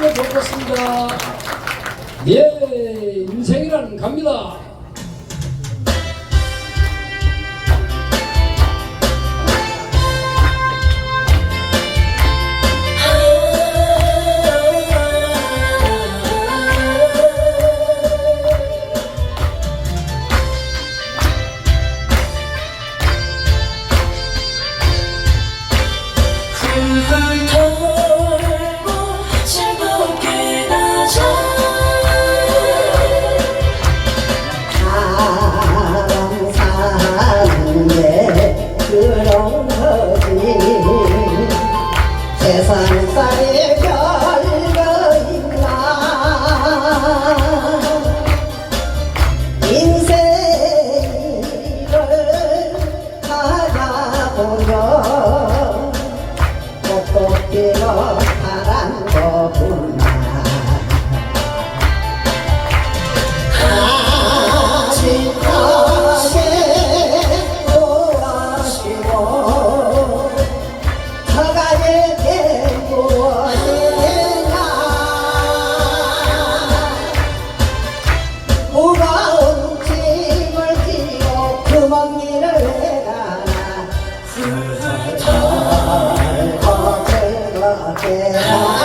하시면 좋겠습니다. 예, 인생이란 갑니다. 먼 길을 가라. 슬슬 잘 거제가 되라.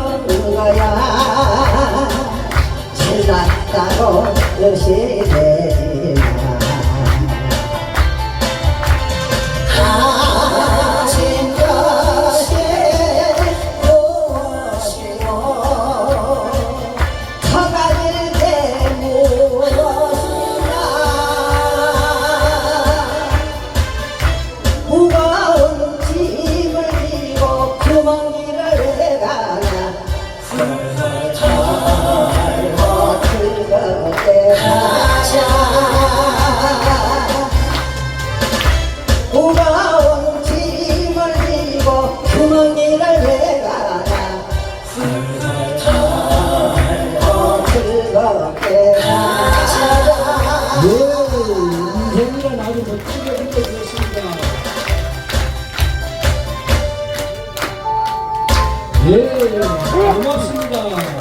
누가야, 잘났다고 느시대 네, 이성이란 아주 멋지게 느껴주셨습니다. 예, 고맙습니다.